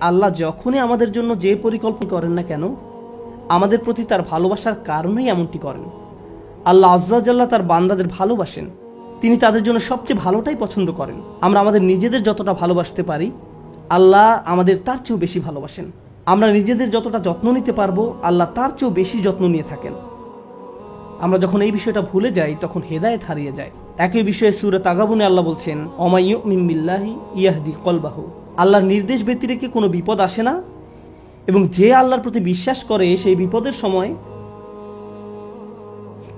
আল্লাহ যখনই আমাদের জন্য যে পরিকল্পনা করেন না কেন, আমাদের প্রতি তার ভালোবাসার কারণেই এমনটি করেন। আল্লাহ আজ্জাল্লাহ তার বান্দাদের ভালোবাসেন। তিনি তাদের জন্য সবচেয়ে ভালোটাই পছন্দ করেন। আমরা আমাদের নিজেদের যতটা ভালোবাসতে পারি, আল্লাহ আমাদের তার চেয়েও বেশি ভালোবাসেন। আমরা নিজেদের যতটা যত্ন নিতে পারব, আল্লাহ তার চেয়েও বেশি যত্ন নিয়ে থাকেন। আমরা যখন এই বিষয়টা ভুলে যাই, তখন হেদায়েত হারিয়ে যায়। একই বিষয়ে সুরে তাগাবুনে আল্লাহ বলছেন অমাইয়ু মিম্বিল্লাহি ইয়াহদি কলবাহু। আল্লাহর নির্দেশ ব্যতিরেকে কোনো বিপদ আসে না এবং যে আল্লাহর প্রতি বিশ্বাস করে সেই বিপদের সময়,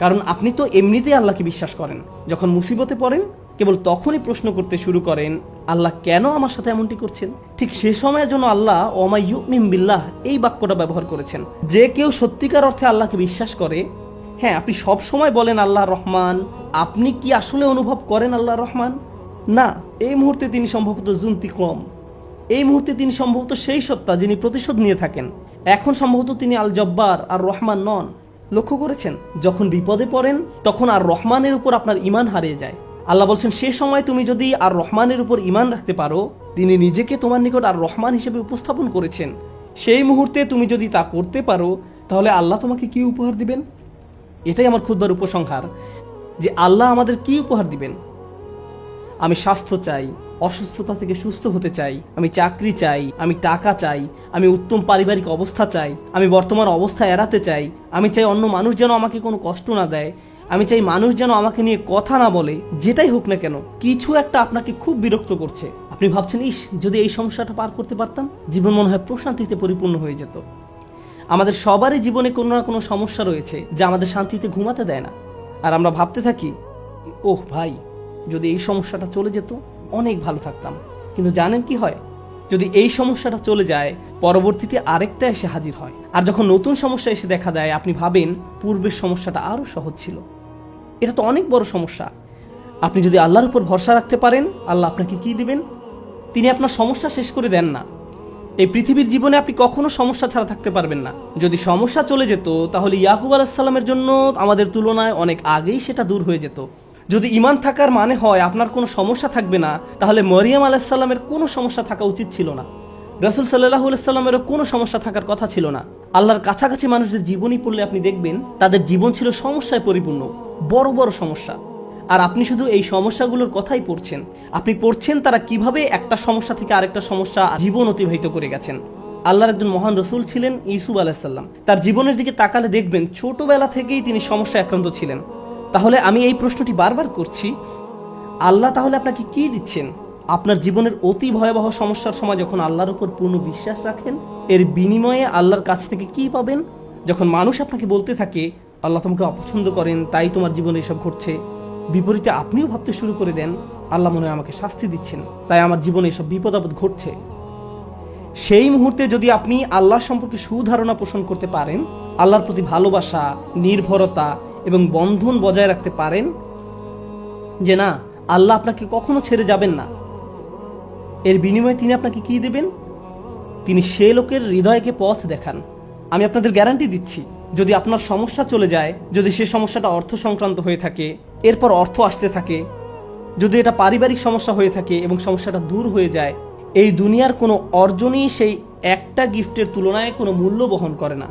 কারণ আপনি তো এমনিতেই আল্লাহকে বিশ্বাস করেন। যখন মুসিবতে পড়েন, কেবল তখনই প্রশ্ন করতে শুরু করেন, আল্লাহ কেন আমার সাথে এমনটি করছেন? ঠিক সে সময়ের জন্য আল্লাহ ওমাইয়ু মিম্বিল্লাহ এই বাক্যটা ব্যবহার করেছেন। যে কেউ সত্যিকার অর্থে আল্লাহকে বিশ্বাস করে হ্যাঁ আপনি সব সময় বলেন আল্লাহ রহমান, আপনি কি আসলে অনুভব করেন আল্লাহ রহমান? না, এই মুহূর্তে তিনি সম্ভবত জুন্তি কম এই মুহূর্তে তিনি সম্ভবত সেই সত্তা যিনি প্রতিশোধ নিয়ে থাকেন। এখন সম্ভবত তিনি আল জব্বার আর রহমান নন। লক্ষ্য করেছেন, যখন বিপদে পড়েন, তখন আর রহমানের উপর আপনার ইমান হারিয়ে যায়। আল্লাহ বলছেন, সে সময় তুমি যদি আর রহমানের উপর ইমান রাখতে পারো, তিনি নিজেকে তোমার নিকট আর রহমান হিসেবে উপস্থাপন করেছেন। সেই মুহূর্তে তুমি যদি তা করতে পারো, তাহলে আল্লাহ তোমাকে কি উপহার দিবেন? এটাই আমার ক্ষুদ্র উপসংহার, যে আল্লাহ আমাদের কি উপহার দিবেন? আমি স্বাস্থ্য চাই, অসুস্থতা থেকে সুস্থ হতে চাই, আমি চাকরি চাই, আমি টাকা চাই, আমি উত্তম পারিবারিক অবস্থা চাই, আমি বর্তমান অবস্থা এড়াতে চাই, আমি চাই অন্য মানুষ যেন আমাকে কোনো কষ্ট না দেয়, আমি চাই মানুষ যেন আমাকে নিয়ে কথা না বলে, যেটাই হোক না কেন, কিছু একটা আপনাকে খুব বিরক্ত করছে। আপনি ভাবছেন, ইস, যদি এই সমস্যাটা পার করতে পারতাম, জীবন মনে হয় প্রশান্তিতে পরিপূর্ণ হয়ে যেত। আমাদের সবারই জীবনে কোনো না কোনো সমস্যা রয়েছে, যা আমাদের শান্তিতে ঘুমাতে দেয় না। আর আমরা ভাবতে থাকি, ওহ, ভাই যদি এই সমস্যাটা চলে যেত, অনেক ভালো থাকতাম। কিন্তু জানেন কি হয়? যদি এই সমস্যাটা চলে যায়, পরবর্তীতে আরেকটা এসে হাজির হয়। আর যখন নতুন সমস্যা এসে দেখা দেয়, আপনি ভাবেন পূর্বের সমস্যাটা আরও সহজ ছিল। এটা তো অনেক বড় সমস্যা। আপনি যদি আল্লাহর উপর ভরসা রাখতে পারেন, আল্লাহ আপনাকে কি দিবেন? তিনি আপনার সমস্যা শেষ করে দেন না। এই পৃথিবীর জীবনে আপনি কখনো সমস্যা ছাড়া থাকতে পারবেন না। যদি সমস্যা চলে যেত, তাহলে ইয়াকুব আলাহিসাল্লামের জন্য আমাদের তুলনায় অনেক আগেই সেটা দূর হয়ে যেত। যদি ইমান থাকার মানে হয় আপনার কোনো সমস্যা থাকবে না, তাহলে মরিয়াম আলাহিসাল্লামের কোনো সমস্যা থাকা উচিত ছিল না। রসুল সাল্লাহ সাল্লামেরও কোনো সমস্যা থাকার কথা ছিল না। আল্লাহর কাছাকাছি মানুষদের জীবনই পড়লে আপনি দেখবেন, তাদের জীবন ছিল সমস্যায় পরিপূর্ণ, বড় বড় সমস্যা। আর আপনি শুধু এই সমস্যাগুলোর কথাই পড়ছেন। আপনি পড়ছেন তারা কীভাবে একটা সমস্যা থেকে আরেকটা সমস্যা জীবন অতিবাহিত করে গেছেন। আল্লাহর একজন মহান রসুল ছিলেন ইসুফ আলাহিসাল্লাম তার জীবনের দিকে তাকালে দেখবেন ছোটবেলা থেকেই তিনি সমস্যা আক্রান্ত ছিলেন। তাহলে আমি এই প্রশ্নটি বারবার করছি। আল্লাহ তাহলে আপনাকে কি দিচ্ছেন? আপনার জীবনের অতি ভয়াবহ সমস্যার সময় যখন আল্লাহর উপর পূর্ণ বিশ্বাস রাখেন, এর বিনিময়ে আল্লাহর কাছ থেকে কি পাবেন? যখন মানুষ আপনাকে বলতে থাকে, আল্লাহ তোমাকে অপছন্দ করেন, তাই তোমার জীবনে এসব ঘটছে। বিপরীতে আপনিও ভাবতে শুরু করে দেন, আল্লাহ মনে হয় আমাকে শাস্তি দিচ্ছেন, তাই আমার জীবনে এসব বিপদ আপদ ঘটছে। সেই মুহূর্তে যদি আপনি আল্লাহ সম্পর্কে সুধারণা পোষণ করতে পারেন, আল্লাহর প্রতি ভালোবাসা, নির্ভরতা এবং বন্ধন বজায় রাখতে পারেন যে না, আল্লাহ আপনাকে কখনো ছেড়ে যাবেন না। এর বিনিময়ে তিনি আপনাকে কি দেবেন? তিনি সে লোকের হৃদয়কে পথ দেখান। আমি আপনাদের গ্যারান্টি দিচ্ছি, যদি আপনার সমস্যা চলে যায়, যদি সে সমস্যাটা অর্থ সংক্রান্ত হয়ে থাকে, এরপর অর্থ আসতে থাকে, যদি এটা পারিবারিক সমস্যা হয়ে থাকে এবং সমস্যাটা দূর হয়ে যায়, এই দুনিয়ার কোনো অর্জনই সেই একটা গিফটের তুলনায় কোনো মূল্য বহন করে না।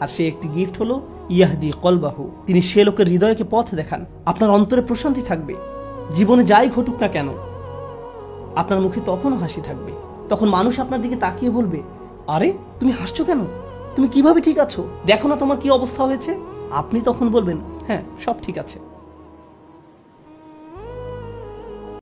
আর সে একটি গিফট হলো ইয়াহদি কলবাহু, তিনি সে লোকের হৃদয়কে পথ দেখান। আপনার অন্তরে প্রশান্তি থাকবে। জীবনে যাই ঘটুক না কেন, আপনার মুখে তখনও হাসি থাকবে। তখন মানুষ আপনার দিকে তাকিয়ে বলবে, আরে, তুমি হাসছো কেন? তুমি কীভাবে ঠিক আছো? দেখো না তোমার কি অবস্থা হয়েছে? আপনি তখন বলবেন হ্যাঁ সব ঠিক আছে।